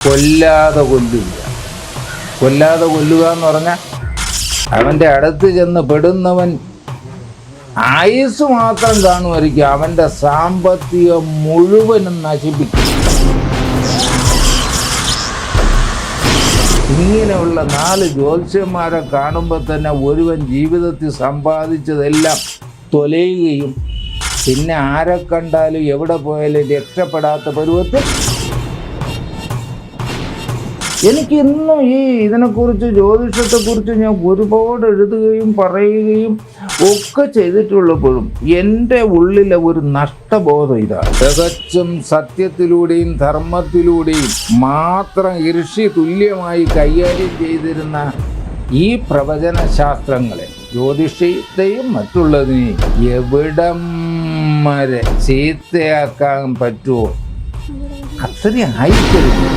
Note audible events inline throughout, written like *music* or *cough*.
കൊല്ലാതെ കൊല്ലുക. കൊല്ലാതെ കൊല്ലുക എന്ന് പറഞ്ഞാൽ അവന്റെ അടുത്ത് ചെന്ന് പെടുന്നവൻ ആയുസ് മാത്രം കാണുമായിരിക്കും. അവന്റെ സാമ്പത്തികം മുഴുവനും നശിപ്പിക്കും. ഇങ്ങനെയുള്ള നാല് ജ്യോത്സ്യന്മാരെ കാണുമ്പോൾ തന്നെ ഒരുവൻ ജീവിതത്തിൽ സമ്പാദിച്ചതെല്ലാം തൊലയുകയും പിന്നെ ആരെ കണ്ടാലും എവിടെ പോയാലും രക്ഷപ്പെടാത്ത പരുവത്തിൽ എനിക്ക് ഇന്നും ഈ ഇതിനെക്കുറിച്ച് ജ്യോതിഷത്തെക്കുറിച്ച് ഞാൻ ഒരുപാട് എഴുതുകയും പറയുകയും ഒക്കെ ചെയ്തിട്ടുള്ളപ്പോഴും എന്റെ ഉള്ളിലെ ഒരു നഷ്ടബോധം ഇതാണ് തികച്ചും സത്യത്തിലൂടെയും ധർമ്മത്തിലൂടെയും മാത്രം ഋഷി തുല്യമായി കൈകാര്യം ചെയ്തിരുന്ന ഈ പ്രവചന ശാസ്ത്രങ്ങളെ ജ്യോതിഷത്തെയും മറ്റുള്ളതിനെയും എവിടം വരെ ചീത്തയാക്കാൻ പറ്റുമോ? അത്രയും ആയിക്കരുത്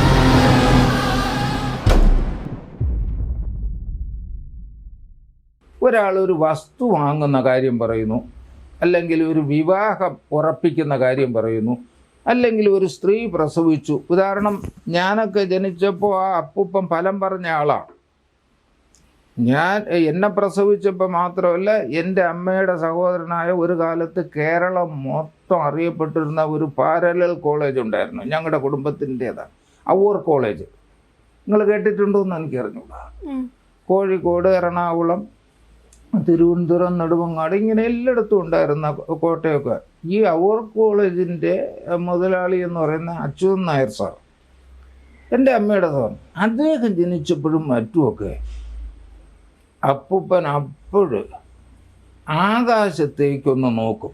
ഒരാൾ ഒരു വസ്തു വാങ്ങുന്ന കാര്യം പറയുന്നു അല്ലെങ്കിൽ ഒരു വിവാഹം ഉറപ്പിക്കുന്ന കാര്യം പറയുന്നു അല്ലെങ്കിൽ ഒരു സ്ത്രീ പ്രസവിച്ചു. ഉദാഹരണം ഞാനൊക്കെ ജനിച്ചപ്പോൾ ആ അപ്പൂപ്പം ഫലം പറഞ്ഞ ആളാണ് ഞാൻ എന്നെ പ്രസവിച്ചപ്പോൾ മാത്രമല്ല എന്റെ അമ്മയുടെ സഹോദരനായ ഒരു കാലത്ത് കേരളം മൊത്തം അറിയപ്പെട്ടിരുന്ന ഒരു പാരലൽ കോളേജ് ഉണ്ടായിരുന്നു. ഞങ്ങളുടെ കുടുംബത്തിന്റേതാണ്. അവൂർ കോളേജ്. നിങ്ങൾ കേട്ടിട്ടുണ്ടോ എന്ന് എനിക്കറിഞ്ഞൂടാ കോഴിക്കോട് എറണാകുളം തിരുവനന്തപുരം നെടുമങ്ങാട് ഇങ്ങനെ എല്ലായിടത്തും ഉണ്ടായിരുന്ന കോട്ടയൊക്കെ. ഈ അവർ കോളേജിന്റെ മുതലാളി എന്ന് പറയുന്ന അച്യുതൻ നായർ സാർ എന്റെ അമ്മയുടെ സാർ അദ്ദേഹം ജനിച്ചപ്പോഴും മറ്റുമൊക്കെ അപ്പൂപ്പൻ അപ്പോഴ് ആകാശത്തേക്കൊന്ന് നോക്കും.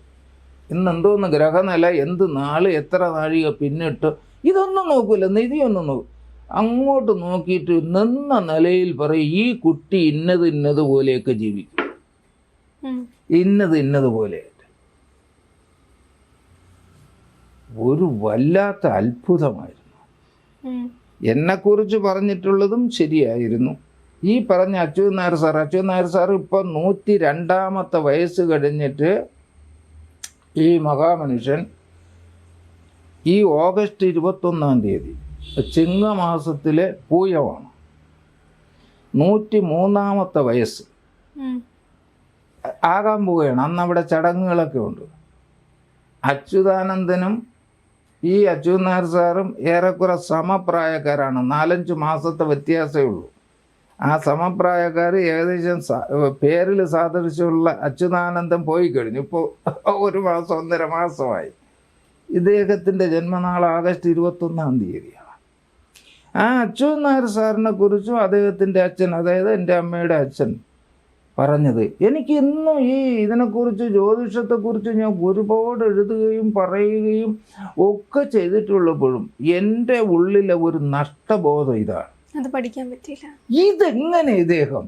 ഇന്ന് എന്തോന്ന് ഗ്രഹനില എന്ത് നാൾ എത്ര നാഴിക പിന്നിട്ട്? ഇതൊന്നും നോക്കൂല നിധിയൊന്നും നോക്കും അങ്ങോട്ട് നോക്കിയിട്ട് നിന്ന നിലയിൽ പറയും ഈ കുട്ടി ഇന്നത് ഇന്നത് പോലെയൊക്കെ ജീവിക്കും. ഇന്നത് ഇന്നതുപോലെ ഒരു വല്ലാത്ത അത്ഭുതമായിരുന്നു. എന്നെക്കുറിച്ച് പറഞ്ഞിട്ടുള്ളതും ശരിയായിരുന്നു. ഈ പറഞ്ഞ അച്യുത് നായർ സാർ അച്യുത് നായർ സാർ ഇപ്പോൾ നൂറ്റി രണ്ടാമത്തെ വയസ്സ് കഴിഞ്ഞിട്ട് ഈ മഹാമനുഷ്യൻ ഈ ഓഗസ്റ്റ് ഇരുപത്തൊന്നാം തീയതി ചിങ്ങമാസത്തിലെ പൂയമാണ്. നൂറ്റി മൂന്നാമത്തെ വയസ്സ് ആകാൻ പോവുകയാണ്. അന്ന് അവിടെ ചടങ്ങുകളൊക്കെ ഉണ്ട്. അച്യുതാനന്ദനും ഈ അച്യുത് നായർ സാറും ഏറെക്കുറെ സമപ്രായക്കാരാണ്. നാലഞ്ച് മാസത്തെ വ്യത്യാസമേ ഉള്ളൂ. ആ സമപ്രായക്കാർ ഏകദേശം പേരിൽ സാദൃശ്യമുള്ള അച്യുതാനന്ദൻ പോയി കഴിഞ്ഞു. ഇപ്പോൾ ഒരു മാസം ഒന്നര മാസമായി. ഇദ്ദേഹത്തിന്റെ ജന്മനാൾ ആഗസ്റ്റ് ഇരുപത്തൊന്നാം തീയതിയാണ്. ആ അച്യുത് നായർ സാറിനെ കുറിച്ചും അദ്ദേഹത്തിന്റെ അച്ഛൻ അതായത് എന്റെ അമ്മയുടെ അച്ഛൻ പറഞ്ഞത്. എനിക്ക് ഇന്നും ഈ ഇതിനെക്കുറിച്ച് ജ്യോതിഷത്തെക്കുറിച്ച് ഞാൻ ഒരുപാട് എഴുതുകയും പറയുകയും ഒക്കെ ചെയ്തിട്ടുള്ളപ്പോഴും എന്റെ ഉള്ളിലെ ഒരു നഷ്ടബോധം ഇതാണ്. അത് പഠിക്കാൻ പറ്റില്ല ഇതെങ്ങനെ ഇദ്ദേഹം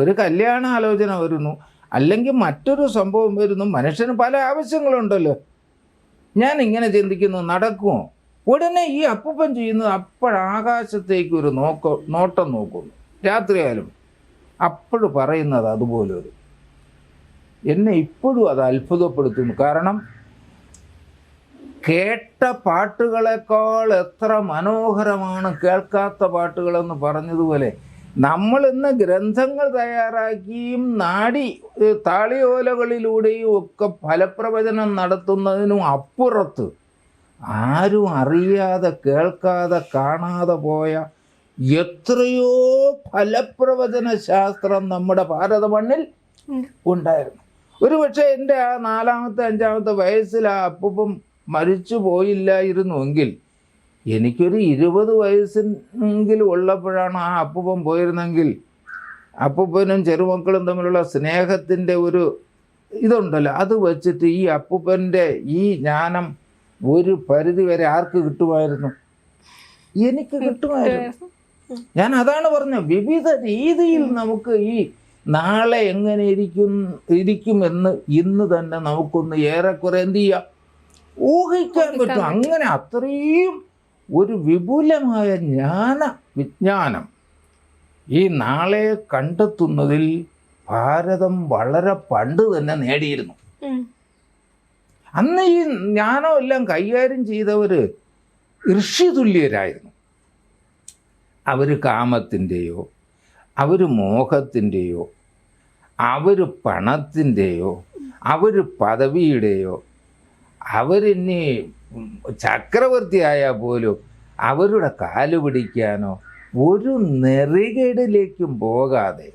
ഒരു കല്യാണ ആലോചന വരുന്നു അല്ലെങ്കിൽ മറ്റൊരു സംഭവം വരുന്നു മനുഷ്യന് പല ആവശ്യങ്ങളുണ്ടല്ലോ. ഞാൻ ഇങ്ങനെ ചിന്തിക്കുന്നു നടക്കുമോ ഉടനെ ഈ അപ്പൂപ്പൻ ചെയ്യുന്നത് അപ്പോഴാകാശത്തേക്ക് ഒരു നോക്ക നോട്ടം നോക്കുന്നു. രാത്രിയായാലും അപ്പോഴ് പറയുന്നത് അതുപോലെ ഒരു എന്നെ ഇപ്പോഴും അത് അത്ഭുതപ്പെടുത്തുന്നു. കാരണം കേട്ട പാട്ടുകളെക്കാൾ എത്ര മനോഹരമാണ് കേൾക്കാത്ത പാട്ടുകളെന്ന് പറഞ്ഞതുപോലെ നമ്മൾ ഇന്ന് ഗ്രന്ഥങ്ങൾ തയ്യാറാക്കിയും നാടി താളിയോലകളിലൂടെയും ഒക്കെ ഫലപ്രവചനം നടത്തുന്നതിനും അപ്പുറത്ത് ആരും അറിയാതെ കേൾക്കാതെ കാണാതെ പോയ എത്രയോ ഫലപ്രവചന ശാസ്ത്രം നമ്മുടെ ഭാരത മണ്ണിൽ ഉണ്ടായിരുന്നു. ഒരു പക്ഷേ എന്റെ ആ നാലാമത്തെ അഞ്ചാമത്തെ വയസ്സിൽ ആ അപ്പൂപ്പൻ മരിച്ചു പോയില്ലായിരുന്നുവെങ്കിൽ എനിക്കൊരു ഇരുപത് വയസ്സെങ്കിലും ഉള്ളപ്പോഴാണ് ആ അപ്പൂപ്പൻ പോയിരുന്നെങ്കിൽ അപ്പൂപ്പനും ചെറുമക്കളും തമ്മിലുള്ള സ്നേഹത്തിന്റെ ഒരു ഇതുണ്ടല്ലോ. അത് വെച്ചിട്ട് ഈ അപ്പൂപ്പന്റെ ഈ ജ്ഞാനം ഒരു പരിധി വരെ ആർക്ക് കിട്ടുമായിരുന്നു? എനിക്ക് കിട്ടുമായിരുന്നു. ഞാൻ അതാണ് പറഞ്ഞത്. വിവിധ രീതിയിൽ നമുക്ക് ഈ നാളെ എങ്ങനെ ഇരിക്കും ഇരിക്കുമെന്ന് ഇന്ന് തന്നെ നമുക്കൊന്ന് ഏറെക്കുറെ എന്ത് ചെയ്യാം? ഊഹിക്കാൻ പറ്റും. അങ്ങനെ അത്രയും ഒരു വിപുലമായ ജ്ഞാന വിജ്ഞാനം ഈ നാളെ കണ്ടെത്തുന്നതിൽ ഭാരതം വളരെ പണ്ട് തന്നെ നേടിയിരുന്നു. അന്ന് ഈ ജ്ഞാനം എല്ലാം കൈകാര്യം ചെയ്തവര് ഋഷിതുല്യരായിരുന്നു അവർ കാമത്തിന്റെയോ അവർ മോഹത്തിന്റെയോ അവർ പണത്തിന്റെയോ അവർ പദവിയുടെയോ അവരിനി ചക്രവർത്തിയായാൽ പോലും അവരുടെ കാൽ പിടിക്കാനോ ഒരു നെറികേടിലേക്കും പോകാതെ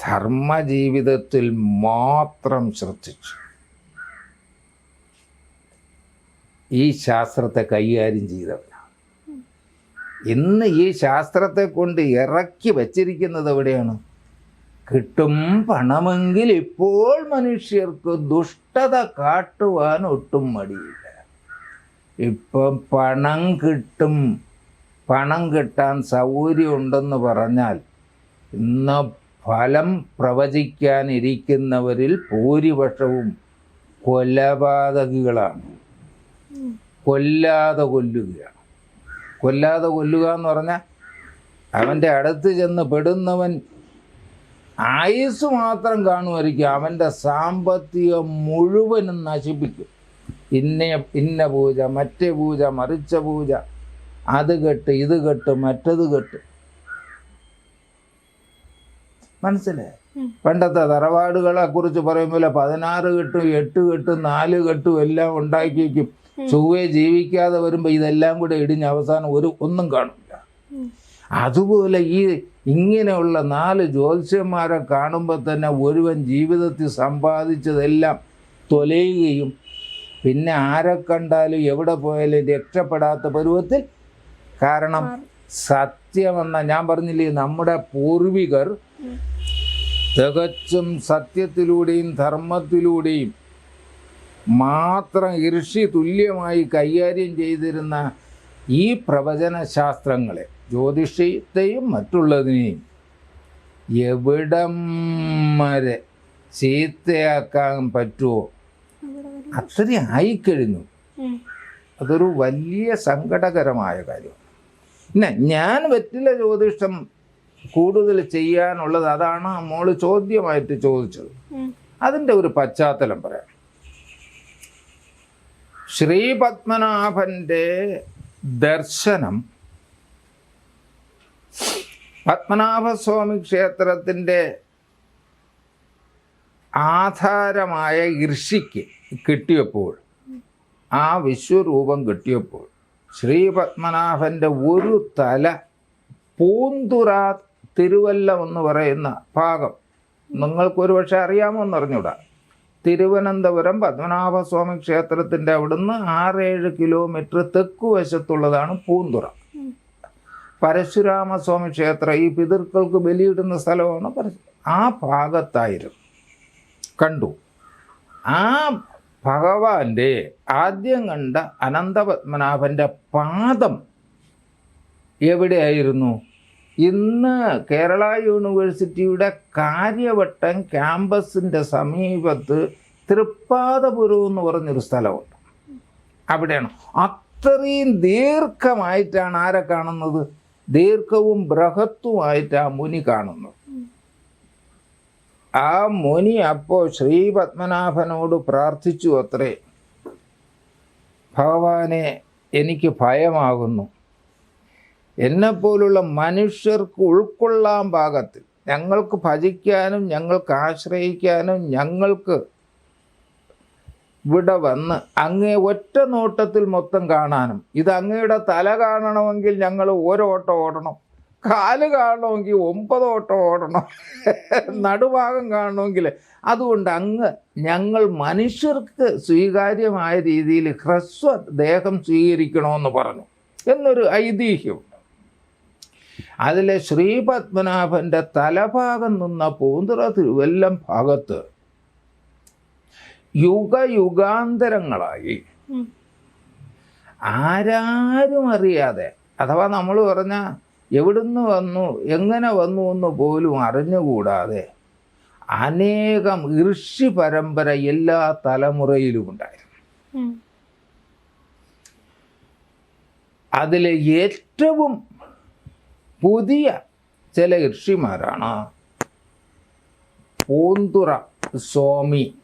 ധർമ്മജീവിതത്തിൽ മാത്രം ശ്രദ്ധിച്ചു. ഈ ശാസ്ത്രത്തെ കൈകാര്യം ചെയ്തവരാണ് ഇന്ന് ഈ ശാസ്ത്രത്തെ കൊണ്ട് ഇറക്കി വച്ചിരിക്കുന്നത് എവിടെയാണ്? കിട്ടും പണമെങ്കിൽ ഇപ്പോൾ മനുഷ്യർക്ക് ദുഷ്ടത കാട്ടുവാൻ ഒട്ടും മടിയില്ല. ഇപ്പം പണം കിട്ടും. പണം കിട്ടാൻ സൗകര്യമുണ്ടെന്ന് പറഞ്ഞാൽ ഇന്ന് ഫലം പ്രവചിക്കാനിരിക്കുന്നവരിൽ ഭൂരിപക്ഷവും കൊലപാതകികളാണ്. കൊല്ലാതെ കൊല്ലുകയാണ്. കൊല്ലാതെ കൊല്ലുക എന്ന് പറഞ്ഞാൽ അവന്റെ അടുത്ത് ചെന്ന് പെടുന്നവൻ ആയുസ് മാത്രം കാണുമായിരിക്കും. അവന്റെ സാമ്പത്തികം മുഴുവനും നശിപ്പിക്കും. ഇന്ന ഇന്ന പൂജ മറ്റേ പൂജ മറിച്ച പൂജ അത് കെട്ട് ഇത് കെട്ട് മറ്റത് കെട്ട്. മനസ്സിലായി പണ്ടത്തെ തറവാടുകളെ കുറിച്ച് പറയുമ്പോൾ പതിനാറ് കെട്ടും എട്ട് കെട്ടും നാല് കെട്ടും എല്ലാം ഉണ്ടാക്കി വയ്ക്കും ചൊവ്വയെ ജീവിക്കാതെ വരുമ്പോൾ ഇതെല്ലാം കൂടെ ഇടിഞ്ഞ് അവസാനം ഒരു ഒന്നും കാണില്ല അതുപോലെ ഈ ഇങ്ങനെയുള്ള നാല് ജ്യോത്സ്യന്മാരെ കാണുമ്പോൾ തന്നെ ഒരുവൻ ജീവിതത്തിൽ സമ്പാദിച്ചതെല്ലാം തൊലയുകയും പിന്നെ ആരെ കണ്ടാലും എവിടെ പോയാലും രക്ഷപ്പെടാത്ത പരുവത്തിൽ കാരണം സത്യമെന്ന ഞാൻ പറഞ്ഞില്ലേ നമ്മുടെ പൂർവികർ. തികച്ചും സത്യത്തിലൂടെയും ധർമ്മത്തിലൂടെയും മാത്രം ഋഷി തുല്യമായി കൈകാര്യം ചെയ്തിരുന്ന ഈ പ്രവചന ശാസ്ത്രങ്ങളെ ജ്യോതിഷത്തെയും മറ്റുള്ളതിനെയും എവിടം വരെ ചീത്തയാക്കാൻ പറ്റുമോ. അത്രയും ആയിക്കഴിഞ്ഞു. അതൊരു വലിയ സങ്കടകരമായ കാര്യമാണ് പിന്നെ ഞാൻ പറ്റില്ല ജ്യോതിഷം കൂടുതൽ ചെയ്യാനുള്ളത്. അതാണ് മോൾ ചോദ്യമായിട്ട് ചോദിച്ചത്. അതിന്റെ ഒരു പശ്ചാത്തലം പറയാം. ശ്രീ പത്മനാഭന്റെ ദർശനം പത്മനാഭസ്വാമി ക്ഷേത്രത്തിന്റെ ആധാരമായ ഋഷിക്ക് കിട്ടിയപ്പോൾ ആ വിശ്വരൂപം കിട്ടിയപ്പോൾ ശ്രീ പത്മനാഭന്റെ ഒരു തല പൂന്തുറ തിരുവല്ലം എന്ന് പറയുന്ന ഭാഗം. നിങ്ങൾക്ക് പക്ഷേ അറിയാമോ എന്നറിഞ്ഞൂടാ. തിരുവനന്തപുരം പത്മനാഭസ്വാമി ക്ഷേത്രത്തിന്റെ അവിടുന്ന് ആറേഴ് കിലോമീറ്റർ തെക്കു വശത്തുള്ളതാണ് പൂന്തുറ. പരശുരാമ പരശുരാമസ്വാമി ക്ഷേത്രം ഈ പിതൃക്കൾക്ക് ബലിയിടുന്ന സ്ഥലമാണ് പരശു ആ ഭാഗത്തായിരുന്നു. കണ്ടു. ആ ഭഗവാന്റെ ആദ്യം കണ്ട അനന്തപത്മനാഭന്റെ പാദം എവിടെയായിരുന്നു? ഇന്ന് കേരള യൂണിവേഴ്സിറ്റിയുടെ കാര്യവട്ടം ക്യാമ്പസിന്റെ സമീപത്ത് തൃപ്പാദപുരം എന്ന് പറഞ്ഞൊരു സ്ഥലമുണ്ട്. അവിടെയാണ്. അത്രയും ദീർഘമായിട്ടാണ് ആരെ കാണുന്നത്? ദീർഘവും ബൃഹത്തുമായിട്ട് ആ മുനി കാണുന്നത്. ആ മുനി അപ്പോൾ ശ്രീ പത്മനാഭനോട് പ്രാർത്ഥിച്ചു അത്രേ. ഭഗവാനെ എനിക്ക് ഭയമാകുന്നു. എന്നെപ്പോലുള്ള മനുഷ്യർക്ക് ഉൾക്കൊള്ളാൻ പാകത്തിൽ ഞങ്ങൾക്ക് ഭജിക്കാനും ഞങ്ങൾക്ക് ആശ്രയിക്കാനും ഞങ്ങൾക്ക് ഇവിടെ വന്ന് അങ്ങേ ഒറ്റ നോട്ടത്തിൽ മൊത്തം കാണാനും. ഇത് അങ്ങയുടെ തല കാണണമെങ്കിൽ ഞങ്ങൾ ഓരോട്ടം ഓടണം. കാൽ കാണണമെങ്കിൽ ഒമ്പത് ഓട്ടം ഓടണം. നടുഭാഗം കാണണമെങ്കിൽ. അതുകൊണ്ട് അങ്ങ് ഞങ്ങൾ മനുഷ്യർക്ക് സ്വീകാര്യമായ രീതിയിൽ ഹ്രസ്വ ദേഹം സ്വീകരിക്കണമെന്ന് പറഞ്ഞു. എന്നൊരു ഐതിഹ്യം. അതിലെ ശ്രീപത്മനാഭന്റെ തലഭാഗം നിന്ന പൂന്തുറ തിരുവല്ലം ഭാഗത്ത് യുഗയുഗാന്തരങ്ങളായി. ആരാരും അറിയാതെ അഥവാ നമ്മൾ പറഞ്ഞ എവിടുന്ന് വന്നു എങ്ങനെ വന്നു എന്ന് പോലും അറിഞ്ഞുകൂടാതെ അനേകം ഋഷി പരമ്പര എല്ലാ തലമുറയിലും ഉണ്ടായിരുന്നു. അതിലെ ഏറ്റവും പുതിയ ചില ഋഷിമാരാണ്. പൂന്തുറ സ്വാമി.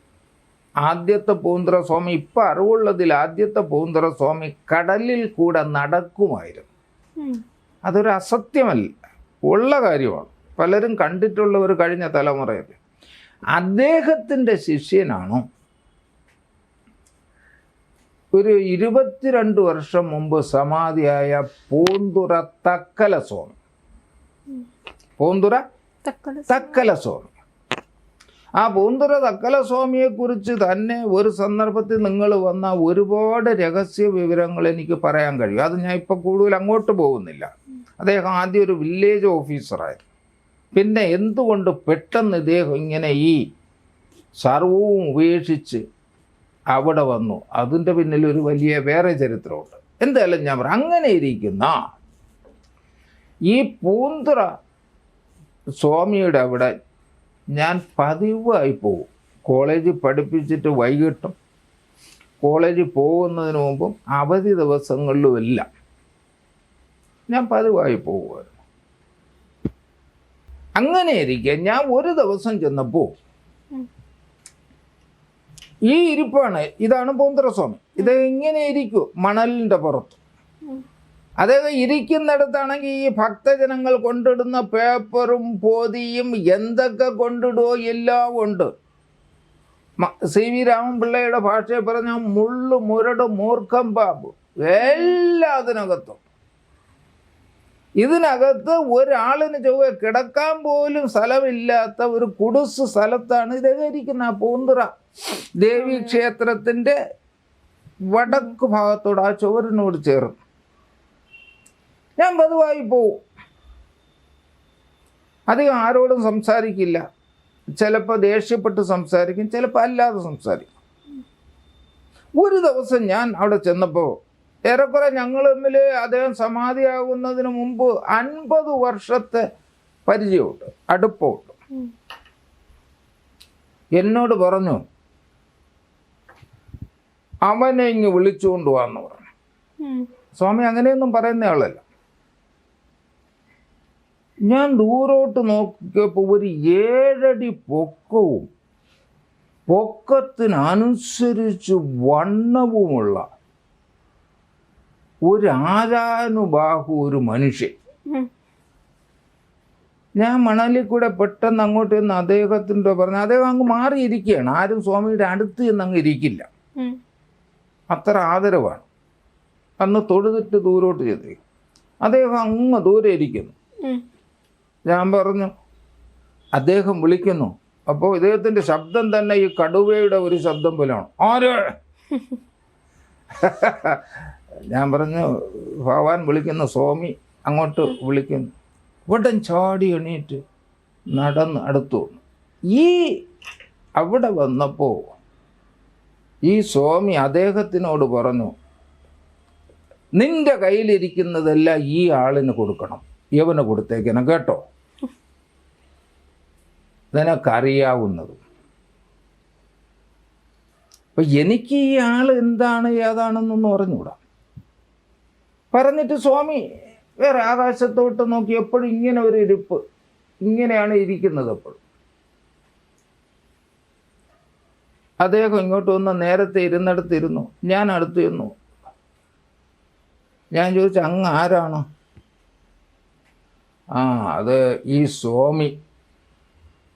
ആദ്യത്തെ പൂന്തുറ സ്വാമി ഇപ്പം അറിവുള്ളതിൽ ആദ്യത്തെ പൂന്തുറ സ്വാമി കടലിൽ കൂടെ നടക്കുമായിരുന്നു. അതൊരു അസത്യമല്ല. ഉള്ള കാര്യമാണ്. പലരും കണ്ടിട്ടുള്ളവർ കഴിഞ്ഞ തലമുറയിൽ അദ്ദേഹത്തിന്റെ ശിഷ്യനാണോ. ഒരു ഇരുപത്തിരണ്ട് വർഷം മുമ്പ് സമാധിയായ പൂന്തുറ തക്കല സ്വാമി പൂന്തുറ തക്കല സ്വാമി ആ പൂന്തുറ തക്കല സ്വാമിയെക്കുറിച്ച് തന്നെ ഒരു സന്ദർഭത്തിൽ നിങ്ങൾ വന്ന ഒരുപാട് രഹസ്യ വിവരങ്ങൾ എനിക്ക് പറയാൻ കഴിയും. അത് ഞാൻ ഇപ്പം കൂടുതൽ അങ്ങോട്ട് പോകുന്നില്ല. അദ്ദേഹം ആദ്യം ഒരു വില്ലേജ് ഓഫീസറായിരുന്നു പിന്നെ എന്തുകൊണ്ട് പെട്ടെന്ന് ഇദ്ദേഹം ഇങ്ങനെ ഈ സർവവും ഉപേക്ഷിച്ച് അവിടെ വന്നു? അതിന്റെ പിന്നിൽ ഒരു വലിയ വേറെ ചരിത്രമുണ്ട്. എന്തായാലും ഞാൻ പറ അങ്ങനെ ഇരിക്കുന്ന ഈ പൂന്തുറ സ്വാമിയുടെ അവിടെ ഞാൻ പതിവായി പോകും കോളേജിൽ പഠിപ്പിച്ചിട്ട് വൈകിട്ടും കോളേജിൽ പോകുന്നതിന് മുമ്പും അവധി ദിവസങ്ങളിലുമെല്ലാം ഞാൻ പതിവായി പോകുമായിരുന്നു അങ്ങനെ ഇരിക്കെ ഞാൻ ഒരു ദിവസം ചെന്നപ്പോൾ ഈ ഇരിപ്പാണ്. ഇതാണ് പൂന്തറസ്വാമി ഇത് എങ്ങനെ ഇരിക്കും മണലിന്റെ പുറത്ത്. അദ്ദേഹം ഇരിക്കുന്നിടത്താണെങ്കിൽ ഈ ഭക്തജനങ്ങൾ കൊണ്ടിടുന്ന പേപ്പറും പോതിയും എന്തൊക്കെ കൊണ്ടിടുമോ എല്ലാം ഉണ്ട്. സി വി രാമൻപിള്ളയുടെ ഭാഷയെ പറഞ്ഞ മുള്ളു മുരട് മൂർഖം പാമ്പ് എല്ലാം അതിനകത്തും ഇതിനകത്ത് ഒരാളിന് ചൊവ്വ കിടക്കാൻ പോലും സ്ഥലമില്ലാത്ത ഒരു കുടുസ് സ്ഥലത്താണ് ആ പൂന്തുറ. ദേവീക്ഷേത്രത്തിന്റെ വടക്ക് ഭാഗത്തോട് ആ ചുവരിനോട് ചേർന്ന്. ഞാൻ പതിവായി പോവും. അധികം ആരോടും സംസാരിക്കില്ല. ചിലപ്പോൾ ദേഷ്യപ്പെട്ട് സംസാരിക്കും ചിലപ്പോൾ അല്ലാതെ സംസാരിക്കും. ഒരു ദിവസം ഞാൻ അവിടെ ചെന്നപ്പോൾ ഏറെക്കുറെ ഞങ്ങൾ തമ്മിൽ അദ്ദേഹം സമാധിയാകുന്നതിന് മുമ്പ് അൻപത് വർഷത്തെ പരിചയമുണ്ട് അടുപ്പമുണ്ട്. എന്നോട് പറഞ്ഞു അവനെ ഇങ്ങ് വിളിച്ചുകൊണ്ട് വന്നു പറഞ്ഞു. സ്വാമി അങ്ങനെയൊന്നും പറയുന്ന ആളല്ല. ഞാൻ ദൂരോട്ട് നോക്കിയപ്പോൾ ഒരു ഏഴടി പൊക്കവും പൊക്കത്തിനനുസരിച്ച് വണ്ണവുമുള്ള ഒരു ആരാനുബാഹു ഒരു മനുഷ്യൻ. ഞാൻ മണലിൽ കൂടെ പെട്ടെന്ന് അങ്ങോട്ട് ചെന്ന് അദ്ദേഹത്തിന്റെ പറഞ്ഞു അദ്ദേഹം അങ്ങ് മാറിയിരിക്കുകയാണ്. ആരും സ്വാമിയുടെ അടുത്ത് ചെന്ന് അങ്ങ് ഇരിക്കില്ല. അത്ര ആദരവാണ്. അന്ന് തൊഴുതിട്ട് ദൂരോട്ട് ചെത്തി അദ്ദേഹം അങ്ങ് ദൂരെ ഇരിക്കുന്നു. ഞാൻ പറഞ്ഞു അദ്ദേഹം വിളിക്കുന്നു. അപ്പോൾ ഇദ്ദേഹത്തിന്റെ ശബ്ദം തന്നെ ഈ കടുവയുടെ ഒരു ശബ്ദം പോലെയാണ്. ആര്? *laughs* ഞാൻ പറഞ്ഞു ഭഗവാൻ വിളിക്കുന്നു സ്വാമി അങ്ങോട്ട് വിളിക്കുന്നു. ഉടൻ ചാടി എണീറ്റ് നടന്ന് അടുത്തു ഈ അവിടെ വന്നപ്പോൾ ഈ സ്വാമി അദ്ദേഹത്തിനോട് പറഞ്ഞു നിന്റെ കയ്യിലിരിക്കുന്നതെല്ലാം ഈ ആളിന് കൊടുക്കണം ഇവന് കൊടുത്തേക്കണം കേട്ടോ? നിനക്കറിയാവുന്നതും. അപ്പൊ എനിക്ക് ഈ ആൾ എന്താണ് ഏതാണെന്നൊന്നും അറിഞ്ഞുകൂടാ. പറഞ്ഞിട്ട് സ്വാമി വേറെ ആകാശത്തോട്ട് നോക്കി എപ്പോഴും ഇങ്ങനെ ഒരു ഇരിപ്പ് ഇങ്ങനെയാണ് ഇരിക്കുന്നത് എപ്പോഴും. അദ്ദേഹം ഇങ്ങോട്ട് വന്ന് നേരത്തെ ഇരുന്നിടത്തിരുന്നു ഞാൻ അടുത്ത് ചെന്നു. ഞാൻ ചോദിച്ചു അങ്ങ് ആരാണ്? ആ അത് ഈ സ്വാമി.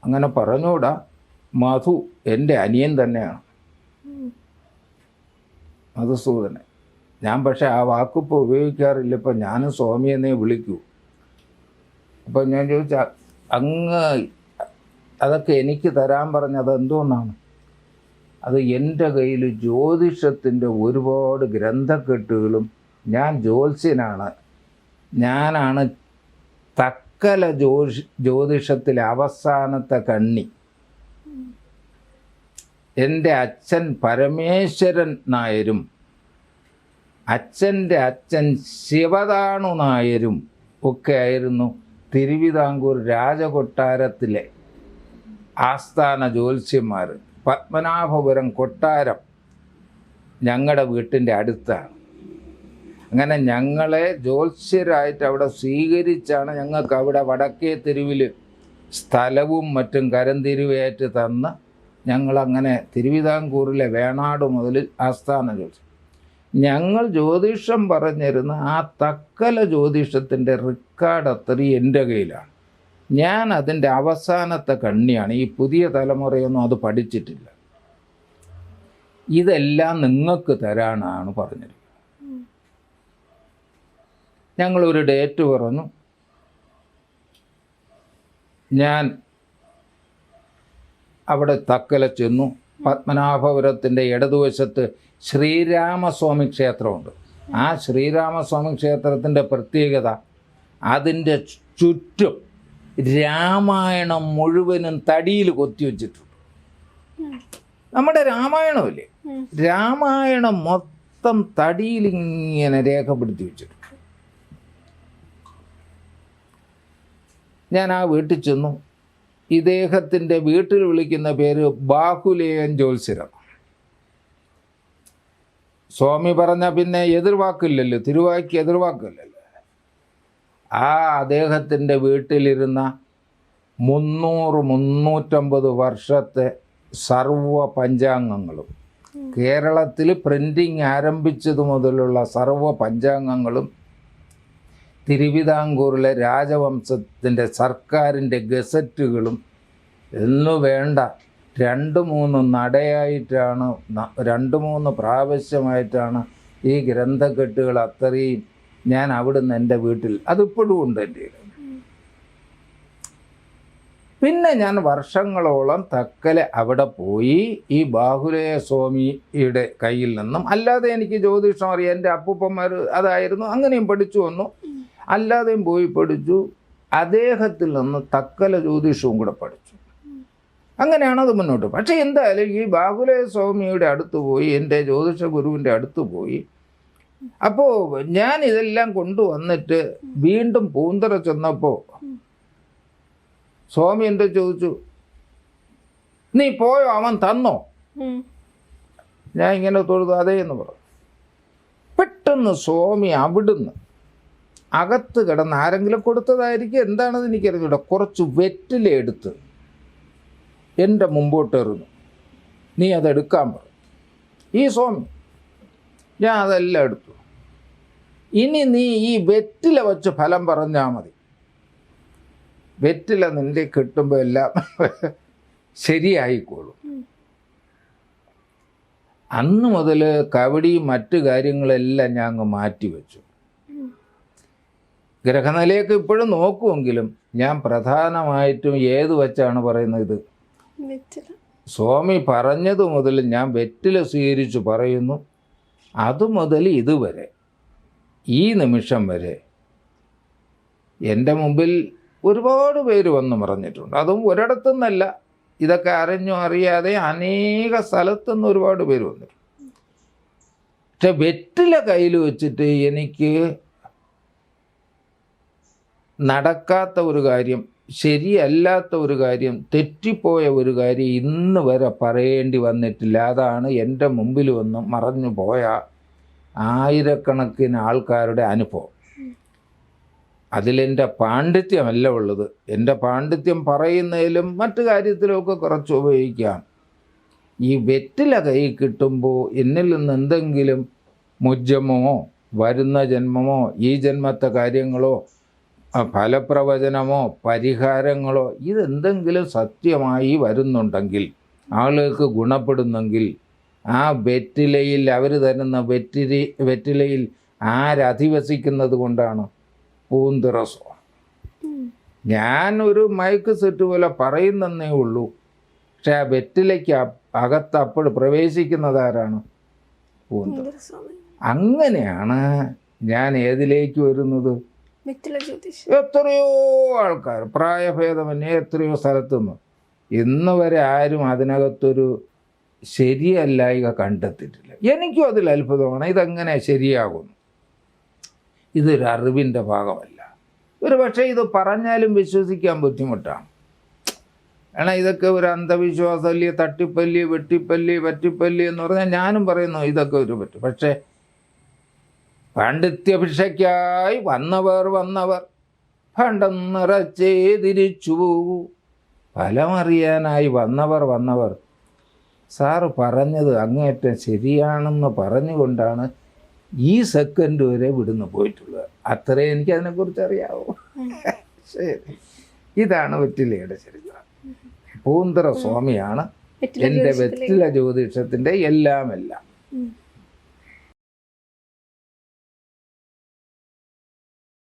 അങ്ങനെ പറഞ്ഞൂടാ മധു എന്റെ അനിയൻ തന്നെയാണ്. മധുസൂദനെ ഞാൻ പക്ഷേ ആ വാക്കിപ്പോൾ ഉപയോഗിക്കാറില്ല. ഇപ്പം ഞാനും സ്വാമി എന്നേ വിളിക്കൂ. അപ്പം ഞാൻ ചോദിച്ച അങ്ങ് അതൊക്കെ എനിക്ക് തരാൻ പറഞ്ഞത് എന്തുകൊണ്ടാണ് അത് എന്റെ കയ്യിൽ ജ്യോതിഷത്തിന്റെ ഒരുപാട് ഗ്രന്ഥക്കെട്ടുകളും ഞാൻ ജ്യോത്സ്യനാണ്. ഞാനാണ് തക്കല ജ്യോഷ് ജ്യോതിഷത്തിലെ അവസാനത്തെ കണ്ണി. എന്റെ അച്ഛൻ പരമേശ്വരൻ നായരും അച്ഛന്റെ അച്ഛൻ ശിവതാണു നായരും ഒക്കെ ആയിരുന്നു തിരുവിതാംകൂർ രാജകൊട്ടാരത്തിലെ ആസ്ഥാന ജ്യോത്സ്യന്മാർ. പത്മനാഭപുരം കൊട്ടാരം ഞങ്ങളുടെ വീട്ടിന്റെ അടുത്താണ്. അങ്ങനെ ഞങ്ങളെ ജ്യോത്സ്യരായിട്ട് അവിടെ സ്വീകരിച്ചാണ് ഞങ്ങൾക്ക് അവിടെ വടക്കേ തെരുവിൽ സ്ഥലവും മറ്റും കരംതിരുവേറ്റ് തന്ന് ഞങ്ങളങ്ങനെ തിരുവിതാംകൂറിലെ വേണാട് മുതൽ ആസ്ഥാന ജ്യോത്സ്യം. ഞങ്ങൾ ജ്യോതിഷം പറഞ്ഞിരുന്ന ആ തക്കല ജ്യോതിഷത്തിന്റെ റെക്കോർഡ് അത്രയും എന്റെ കയ്യിലാണ്. ഞാൻ അതിന്റെ അവസാനത്തെ കണ്ണിയാണ്. ഈ പുതിയ തലമുറയൊന്നും അത് പഠിച്ചിട്ടില്ല. ഇതെല്ലാം നിങ്ങൾക്ക് തരാനാണ് പറഞ്ഞിരിക്കുന്നത്. ഞങ്ങളൊരു ഡേറ്റ് പറഞ്ഞു. ഞാൻ അവിടെ തക്കല ചെന്നു. പത്മനാഭപുരത്തിന്റെ ഇടതുവശത്ത് ശ്രീരാമസ്വാമി ക്ഷേത്രമുണ്ട്. ആ ശ്രീരാമസ്വാമി ക്ഷേത്രത്തിന്റെ പ്രത്യേകത അതിന്റെ ചുറ്റും രാമായണം മുഴുവനും തടിയിൽ കൊത്തി കൊത്തിവെച്ചിട്ടുണ്ട് നമ്മുടെ രാമായണമില്ലേ? രാമായണം മൊത്തം തടിയിൽ ഇങ്ങനെ രേഖപ്പെടുത്തി വെച്ചിട്ടുണ്ട്. ഞാൻ ആ വീട്ടിൽ ചെന്നു. ഇദ്ദേഹത്തിന്റെ വീട്ടിൽ വിളിക്കുന്ന പേര് ബാഹുലേയൻ ജ്യോത്സ്യരം സ്വാമി പറഞ്ഞ പിന്നെ എതിർവാക്കില്ലല്ലോ തിരുവാക്കി എതിർവാക്കില്ലല്ലോ. ആ അദ്ദേഹത്തിന്റെ വീട്ടിലിരുന്ന മുന്നൂറ് മുന്നൂറ്റമ്പത് വർഷത്തെ സർവ പഞ്ചാംഗങ്ങളും കേരളത്തിൽ പ്രിന്റിങ് ആരംഭിച്ചതു മുതലുള്ള സർവ പഞ്ചാംഗങ്ങളും തിരുവിതാംകൂറിലെ രാജവംശത്തിന്റെ സർക്കാരിന്റെ ഗസറ്റുകളും എന്നു വേണ്ട. രണ്ട് മൂന്ന് നടയായിട്ടാണ് രണ്ട് മൂന്ന് പ്രാവശ്യമായിട്ടാണ് ഈ ഗ്രന്ഥക്കെട്ടുകൾ അത്രയും ഞാൻ അവിടുന്ന് എന്റെ വീട്ടിൽ അതിപ്പോഴും ഉണ്ട് എന്റെ പിന്നെ ഞാൻ വർഷങ്ങളോളം തക്കലെ അവിടെ പോയി ഈ ബാഹുലയ സ്വാമിയുടെ കയ്യിൽ നിന്നും അല്ലാതെ എനിക്ക് ജ്യോതിഷം അറിയാം എന്റെ അപ്പൂപ്പന്മാർ അതായിരുന്നു അങ്ങനെയും പഠിച്ചു വന്നു. അല്ലാതെയും പോയി പഠിച്ചു. അദ്ദേഹത്തിൽ നിന്ന് തക്കല ജ്യോതിഷവും കൂടെ പഠിച്ചു. അങ്ങനെയാണ് അത് മുന്നോട്ട്. പക്ഷേ എന്തായാലും ഈ ബാഹുലയ സ്വാമിയുടെ അടുത്ത് പോയി എന്റെ ജ്യോതിഷ ഗുരുവിന്റെ അടുത്ത് പോയി. അപ്പോൾ ഞാൻ ഇതെല്ലാം കൊണ്ടുവന്നിട്ട് വീണ്ടും പൂന്തറ ചെന്നപ്പോൾ സ്വാമി എന്റെ ചോദിച്ചു നീ പോയോ? അവൻ തന്നോ? ഞാൻ ഇങ്ങനെ തൊഴുതു അതേ എന്ന് പറഞ്ഞു. പെട്ടെന്ന് സ്വാമി അവിടുന്ന് അകത്ത് കിടന്ന് ആരെങ്കിലും കൊടുത്തതായിരിക്കും. എന്താണെന്ന് എനിക്കറിഞ്ഞൂടെ. കുറച്ച് വെറ്റില എടുത്ത് എന്റെ മുമ്പോട്ട് എറിഞ്ഞു. നീ അതെടുക്കാൻ പറഞ്ഞു ഈ സ്വാമി ഞാൻ അതെല്ലാം എടുത്തു. ഇനി നീ ഈ വെറ്റില വച്ച് ഫലം പറഞ്ഞാൽ മതി. വെറ്റില നിന്റെ കിട്ടുമ്പോൾ എല്ലാം ശരിയായിക്കോളും. അന്ന് മുതൽ കവടിയും മറ്റു കാര്യങ്ങളെല്ലാം ഞാൻ അങ്ങ് മാറ്റിവെച്ചു. ഗ്രഹനിലയൊക്കെ ഇപ്പോഴും നോക്കുമെങ്കിലും ഞാൻ പ്രധാനമായിട്ടും ഏത് വെച്ചാണ് പറയുന്നത് ഇത്? സ്വാമി പറഞ്ഞത് മുതൽ ഞാൻ വെറ്റില സ്വീകരിച്ചു പറയുന്നു. അതുമുതൽ ഇതുവരെ ഈ നിമിഷം വരെ എന്റെ മുമ്പിൽ ഒരുപാട് പേര് വന്ന് പറഞ്ഞിട്ടുണ്ട് അതും ഒരിടത്തുനിന്നല്ല. ഇതൊക്കെ അറിഞ്ഞോ അറിയാതെ അനേക സ്ഥലത്തുനിന്ന് ഒരുപാട് പേര് വന്നിട്ടുണ്ട്. പക്ഷെ വെറ്റില കയ്യിൽ വെച്ചിട്ട് എനിക്ക് നടക്കാത്ത ഒരു കാര്യം ശരിയല്ലാത്ത ഒരു കാര്യം തെറ്റിപ്പോയ ഒരു കാര്യം ഇന്ന് വരെ പറയേണ്ടി വന്നിട്ടില്ല. അതാണ് എന്റെ മുമ്പിൽ വന്ന് മറഞ്ഞു പോയ ആയിരക്കണക്കിന് ആൾക്കാരുടെ അനുഭവം. അതിലെന്റെ പാണ്ഡിത്യമല്ല ഉള്ളത്. എന്റെ പാണ്ഡിത്യം പറയുന്നതിലും മറ്റു കാര്യത്തിലുമൊക്കെ കുറച്ച് ഉപയോഗിക്കാം. ഈ വെറ്റില കൈ കിട്ടുമ്പോൾ എന്നിൽ നിന്ന് എന്തെങ്കിലും മുജ്ജമോ വരുന്ന ജന്മമോ ഈ ജന്മത്തെ കാര്യങ്ങളോ ഫലപ്രവചനമോ പരിഹാരങ്ങളോ ഇതെന്തെങ്കിലും സത്യമായി വരുന്നുണ്ടെങ്കിൽ ആളുകൾക്ക് ഗുണപ്പെടുന്നെങ്കിൽ ആ വെറ്റിലയിൽ അവർ തരുന്ന വെറ്റിരി വെറ്റിലയിൽ ആരധിവസിക്കുന്നത് കൊണ്ടാണ്? പൂന്തിറസോ ഞാനൊരു മയക്ക് സെറ്റ് പോലെ പറയുന്നേ ഉള്ളൂ. പക്ഷെ ആ വെറ്റിലയ്ക്ക് അകത്ത് അപ്പോൾ പ്രവേശിക്കുന്നത് ആരാണ്? പൂന്തിറ അങ്ങനെയാണ് ഞാൻ ഏതിലേക്ക് വരുന്നത്? എത്രയോ ആൾക്കാർ പ്രായഭേദമന്യേ എത്രയോ സ്ഥലത്തുനിന്ന്. ഇന്ന് വരെ ആരും അതിനകത്തൊരു ശരിയല്ലായിക കണ്ടെത്തിയിട്ടില്ല. എനിക്കും അതിൽ അത്ഭുതമാണ്. ഇതെങ്ങനെ ശരിയാകുന്നു? ഇതൊരു അറിവിന്റെ ഭാഗമല്ല. ഒരു പക്ഷേ ഇത് പറഞ്ഞാലും വിശ്വസിക്കാൻ ബുദ്ധിമുട്ടാണ്. കാരണം ഇതൊക്കെ ഒരു അന്ധവിശ്വാസമല്ലേ? തട്ടിപ്പല്ലി? വെട്ടിപ്പല്ലി? പറ്റിപ്പല്ലി എന്ന് പറഞ്ഞാൽ ഞാനും പറയുന്നു ഇതൊക്കെ ഒരു പറ്റും. പക്ഷേ പാണ്ഡിത്യഭിക്ഷയ്ക്കായി വന്നവർ വന്നവർ പണ്ടം നിറച്ചേ തിരിച്ചു പോകൂ. ഫലമറിയാനായി വന്നവർ വന്നവർ. സാറ് പറഞ്ഞത് അങ്ങേറ്റം ശരിയാണെന്ന് പറഞ്ഞുകൊണ്ടാണ് ഈ സെക്കൻഡ് വരെ ഇവിടുന്ന് പോയിട്ടുള്ളത്. അത്രേ എനിക്ക് അതിനെക്കുറിച്ച് അറിയാവൂ. ശരി. ഇതാണ് വെറ്റിലയുടെ ചരിത്രം. പൂന്തറ സ്വാമിയാണ് എന്റെ വെറ്റില ജ്യോതിഷത്തിന്റെ എല്ലാം എല്ലാം.